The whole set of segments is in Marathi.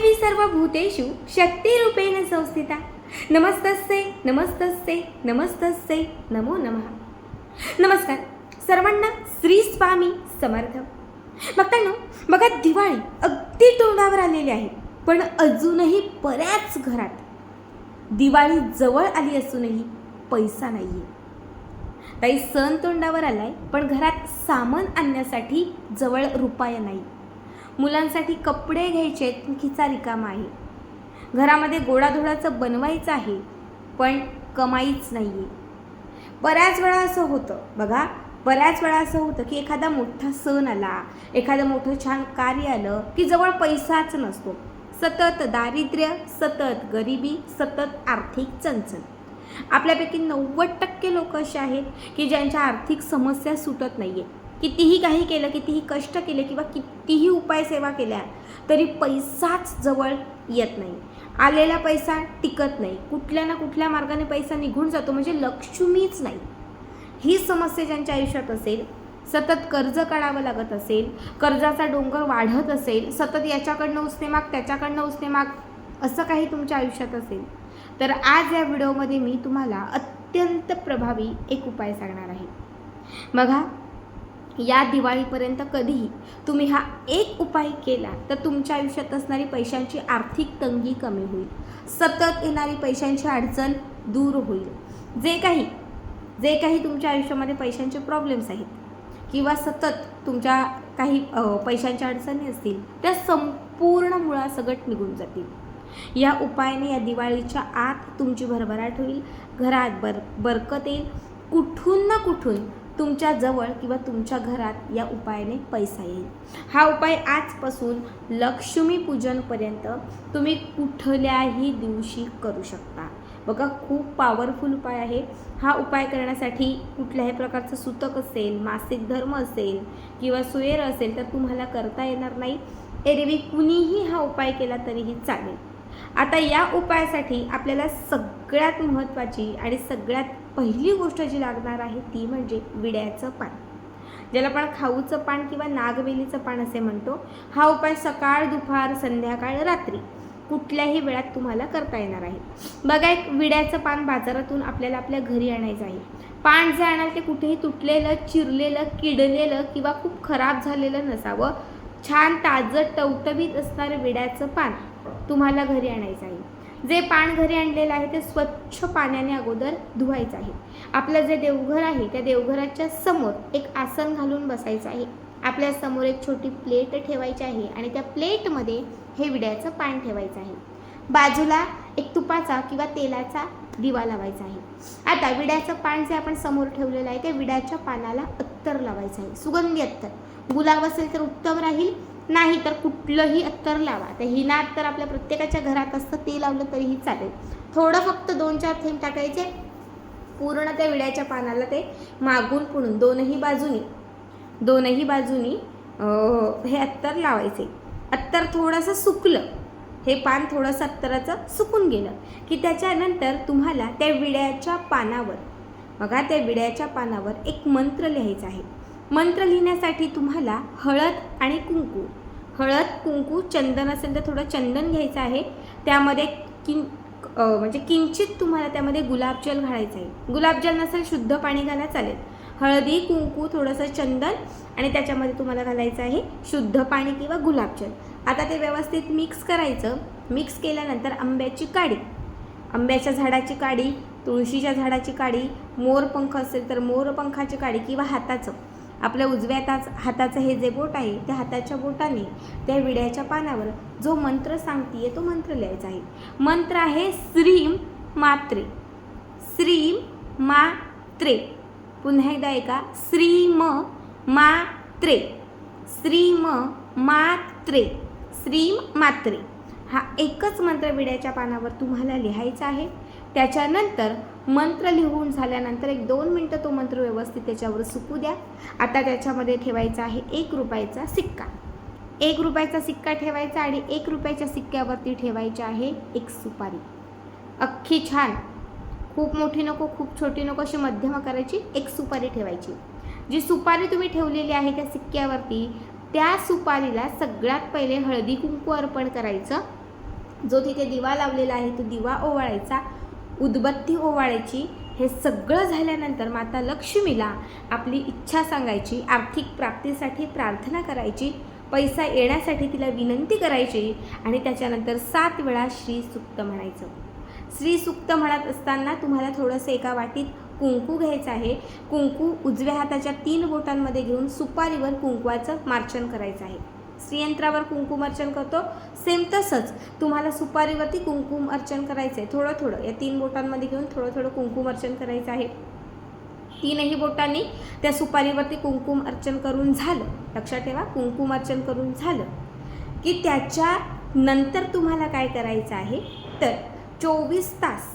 देवी सर्वभूतेषु शक्तिरूपेण संस्थिता। नमस्तस्ते नमस्तस्ते नमस्तस्ते नमो नमः। नमस्कार सर्वांना श्री स्वामी समर्थ। बघताना बघा दिवाळी अगदी तोंडावर आलेली आहे पण अजूनही बऱ्याच घरात. दिवाळी जवळ आली असूनही पैसा नाही आहे ताई सण तोंडावर आलाय पण घरात सामान आणण्यासाठी जवळ रुपया नाही. मुलांसाठी कपडे घ्यायचे खिचा रिकामा आहे. घरामध्ये गोडाधोडाचं बनवायचं आहे पण कमाईच नाही आहे बऱ्याच वेळा असं होतं बघा. बऱ्याच वेळा असं होतं की एखादा मोठा सण आला एखादं मोठं छान कार्य आलं की जवळ पैसाच नसतो. सतत दारिद्र्य सतत गरिबी सतत आर्थिक चणचण आपल्यापैकी नव्वद टक्के लोक असे आहेत की ज्यांच्या आर्थिक समस्या सुटत नाही आहेत कितीही काही केलं कितीही कष्ट केले किंवा कितीही उपाय सेवा केल्या तरी पैसाच जवळ येत नाही. आलेला पैसा टिकत नाही. कुठल्या ना कुठल्या मार्गाने पैसा निघून जातो म्हणजे लक्ष्मीच नाही. ही समस्या ज्यांच्या आयुष्यात असेल सतत कर्ज काढावं लागत असेल कर्जाचा डोंगर वाढत असेल सतत याच्याकडनं उसने माग त्याच्याकडनं उसने माग असं काही तुमच्या आयुष्यात असेल तर आज या व्हिडिओमध्ये मी तुम्हाला अत्यंत प्रभावी एक उपाय सांगणार आहे. बघा या दिवाळीपर्यंत कधीही तुम्ही हा एक उपाय केला तर तुमच्या आयुष्यात असणारी पैशांची आर्थिक तंगी कमी होईल. सतत येणारी पैशांची अडचण दूर होईल. जे काही जे काही तुमच्या आयुष्यामध्ये पैशांचे प्रॉब्लेम्स आहेत किंवा सतत तुमच्या काही पैशांच्या अडचणी असतील त्या संपूर्ण मुळासकट निघून जातील. या उपायाने या दिवाळीच्या आत तुमची भरभराट होईल घरात बर बरकत येईल. कुठून ना कुठून तुमच्या जवळ किंवा तुमच्या घरात या उपायाने पैसा येईल. हा उपाय आजपासून लक्ष्मी पूजनपर्यंत तुम्ही कुठल्याही दिवशी करू शकता. बघा खूप पॉवरफुल उपाय आहे. हा उपाय करण्यासाठी कुठल्याही प्रकारचं सुतक असेल मासिक धर्म असेल किंवा सुएर असेल तर तुम्हाला करता येणार नाही. एरवी कुणीही हा उपाय केला तरीही चालेल. आता या उपायासाठी आपल्याला सगळ्यात महत्त्वाची आणि सगळ्यात पहिली गोष्ट जी लागणार आहे ती म्हणजे विड्याचं पान. ज्याला आपण खाऊचं पान किंवा नागवेलीचं पान असे म्हणतो हा उपाय सकाळ दुपार संध्याकाळ रात्री कुठल्याही वेळात तुम्हाला करता येणार आहे. बघा एक विड्याचं पान बाजारातून आपल्याला आपल्या घरी आणायचं आहे. पान जे आणाल ते कुठेही तुटलेलं चिरलेलं किडलेलं किंवा खूप खराब झालेलं नसावं. छान ताजं टवटवीत असणारं विड्याचं पान. तुम्हाला घरी आणायचं आहे. जे पान घरी आणलेलं आहे ते स्वच्छ पाण्याने अगोदर धुवायचं आहे. आपलं जे देवघर आहे त्या देवघराच्या समोर एक आसन घालून बसायचं आहे. आपल्यासमोर एक छोटी प्लेट ठेवायची आहे आणि त्या प्लेटमध्ये हे विड्याचं पान ठेवायचं आहे. बाजूला एक तुपाचा किंवा तेलाचा दिवा लावायचा आहे. आता विड्याचं पान जे आपण समोर ठेवलेलं आहे त्या विड्याच्या पानाला अत्तर लावायचं आहे. सुगंधी अत्तर. गुलाब असेल तर उत्तम राहील. नाही तर कुठलंही अत्तर लावा. तर हिना अत्तर आपल्या प्रत्येकाच्या घरात असतं ते लावलं तरीही चालेल. थोडं फक्त दोन चार थेंब टाकायचे. पूर्ण त्या विड्याच्या पानाला ते मागून पुणून दोनही बाजूनी दोनही बाजूनी हे अत्तर लावायचे. अत्तर थोडंसं सुकलं हे पान थोडंसं अत्तराचं सुकून गेलं की त्याच्यानंतर तुम्हाला त्या विड्याच्या पानावर बघा त्या विड्याच्या पानावर एक मंत्र लिहायचा आहे. मंत्र लिहिण्यासाठी तुम्हाला हळद आणि कुंकू. हळद कुंकू चंदन असेल तर थोडं चंदन घ्यायचं आहे. त्यामध्ये किं म्हणजे किंचित तुम्हाला त्यामध्ये गुलाबजल घालायचं आहे. गुलाबजल नसेल शुद्ध पाणी घाला चालेल. हळदी कुंकू थोडंसं चंदन आणि त्याच्यामध्ये तुम्हाला घालायचं आहे शुद्ध पाणी किंवा गुलाबजल आता ते व्यवस्थित मिक्स करायचं. मिक्स केल्यानंतर आंब्याची काडी. आंब्याच्या झाडाची काडी तुळशीच्या झाडाची काडी मोरपंख असेल तर मोरपंखाची काडी किंवा हाताचं. आपल्या उजव्या ताच हाताचं हे जे बोट आहे त्या हाताच्या बोटाने त्या विड्याच्या पानावर जो मंत्र सांगतीये तो मंत्र लिहायचा आहे. मंत्र आहे श्रीम मात्रे. श्रीम मात्रे. पुन्हा एकदा ऐका. श्रीम मात्रे. श्रीम मात्रे. श्रीम मात्रे. हा एकच मंत्र विड्याच्या पानावर तुम्हाला लिहायचा आहे. त्याच्यानंतर मंत्र लिहून झाल्यानंतर एक दोन मिनटं तो मंत्र व्यवस्थित त्याच्यावर सुकू द्या. आता त्याच्यामध्ये ठेवायचा आहे एक रुपयाचा सिक्का. एक रुपयाचा सिक्का ठेवायचा आणि एक रुपयाच्या सिक्क्यावरती ठेवायची आहे एक सुपारी. अख्खी छान. खूप मोठी नको खूप छोटी नको अशी मध्यम आकाराची एक सुपारी ठेवायची. जी सुपारी तुम्ही ठेवलेली आहे त्या सिक्क्यावरती त्या सुपारीला सगळ्यात पहिले हळदी कुंकू अर्पण करायचं. जो तिथे दिवा लावलेला आहे तो दिवा ओवाळायचा. उदबत्ती ओवाळायची हे सगळं झाल्यानंतर माता लक्ष्मीला आपली इच्छा सांगायची आर्थिक प्राप्तीसाठी प्रार्थना करायची पैसा येण्यासाठी तिला विनंती करायची आणि त्याच्यानंतर सात वेळा श्री सुक्त म्हणायचं. श्री सुक्त म्हणत असताना तुम्हाला थोडंसं एका वाटीत कुंकू घ्यायचं आहे. कुंकू उजव्या हाताच्या तीन बोटांमध्ये घेऊन सुपारीवर कुंकवाचं मार्चन करायचं आहे. श्रीयंत्रावर कुंकुम अर्चन करतो. सेम तसंच तुम्हाला सुपारीवरती कुंकुम अर्चन करायचं आहे थोडं थोडं. या तीन बोटांमध्ये घेऊन थोडं थोडं कुंकुम अर्चन करायचं आहे. तीनही बोटांनी त्या सुपारीवरती कुंकुम अर्चन करून झालं. लक्षात ठेवा कुंकुम अर्चन करून झालं. की त्याच्या नंतर तुम्हाला काय करायचं आहे? तर चोवीस तास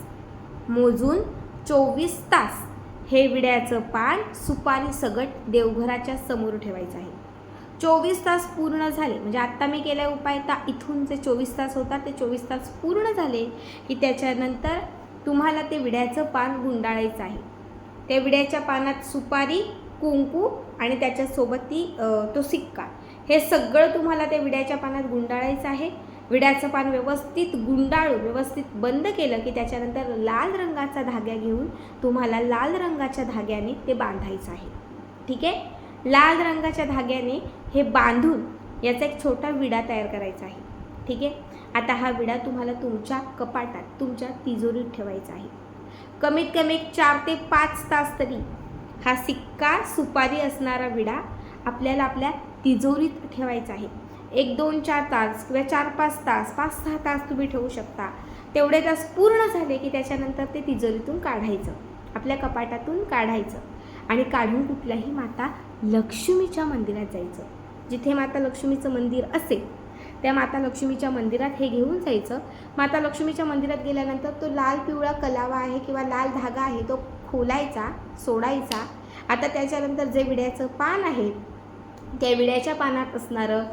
मोजून चोवीस तास हे विड्याचं पान सुपारी सगट देवघराच्या समोर ठेवायचं आहे. चोवीस तास पूर्ण झाले. म्हणजे आत्ता मी केला उपाय तर इथून जे चोवीस तास होतात ते चोवीस तास पूर्ण झाले की त्याच्यानंतर तुम्हाला ते विड्याचं पान गुंडाळायचं आहे. त्या विड्याच्या पानात सुपारी कुंकू आणि त्याच्यासोबत ती तो सिक्का. हे सगळं तुम्हाला त्या विड्याच्या पानात गुंडाळायचं आहे. विड्याचं पान व्यवस्थित गुंडाळून व्यवस्थित बंद केलं की त्याच्यानंतर लाल रंगाचा धाग्या घेऊन तुम्हाला लाल रंगाच्या धाग्याने ते बांधायचं आहे. ठीक आहे? लाल रंगाच्या धाग्याने हे बांधून याचा एक छोटा विडा तयार करायचा आहे. ठीक आहे? आता हा विडा तुम्हाला तुमच्या कपाटात तुमच्या तिजोरीत ठेवायचा आहे. कमीत कमी चार ते पाच तास तरी हा सिक्का सुपारी असणारा विडा आपल्याला आपल्या तिजोरीत ठेवायचा आहे. एक दोन चार तास किंवा चार पाच तास पाच सहा तास तुम्ही ठेवू शकता. तेवढे तास पूर्ण झाले की त्याच्यानंतर ते तिजोरीतून काढायचं. आपल्या कपाटातून काढायचं. आणि काढून कुठल्याही माता लक्ष्मीच्या मंदिरात जायचं. जिथे माता लक्ष्मीचं मंदिर असेल त्या माता लक्ष्मीच्या मंदिरात हे घेऊन जायचं. माता लक्ष्मीच्या मंदिरात गेल्यानंतर तो लाल पिवळा कलावा आहे किंवा लाल धागा आहे तो खोलायचा सोडायचा. आता त्याच्यानंतर जे विड्याचं पान आहे त्या विड्याच्या पानात असणारं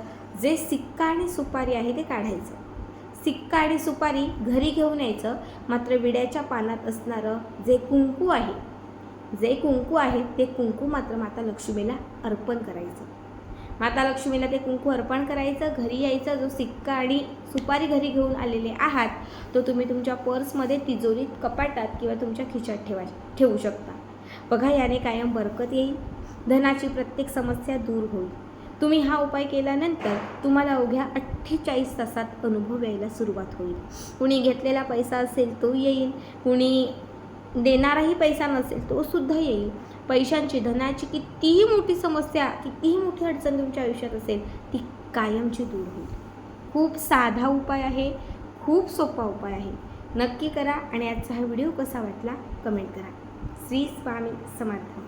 जे सिक्का आणि सुपारी आहे ते काढायचं. सिक्का आणि सुपारी घरी घेऊन यायचं. मात्र विड्याच्या पानात असणारं जे कुंकू आहे जे कुंकू आहे ते कुंकू मात्र माता लक्ष्मीला अर्पण करायचं. माता लक्ष्मीला ते कुंकू अर्पण करायचं. घरी यायचं. जो सिक्का आणि सुपारी घरी घेऊन आलेले आहात तो तुम्ही तुमच्या पर्समध्ये तिजोरीत कपाटात किंवा तुमच्या खिशात ठेवा ठेवू शकता. बघा याने कायम बरकत येईल. धनाची प्रत्येक समस्या दूर होईल. तुम्ही हा उपाय केल्यानंतर तुम्हाला अवघ्या अठ्ठेचाळीस तासात अनुभव यायला सुरुवात होईल. कुणी घेतलेला पैसा असेल तो येईल. कुणी देणाराही पैसा नसेल तो सुद्धा येईल. पैशांची धनाची कितीही मोठी समस्या कितीही मोठी अडचण तुमच्या आयुष्यात असेल ती कायमची दूर होईल. खूप साधा उपाय आहे खूप सोपा उपाय आहे. नक्की करा आणि आजचा हा व्हिडिओ कसा वाटला कमेंट करा. श्री स्वामी समर्थ.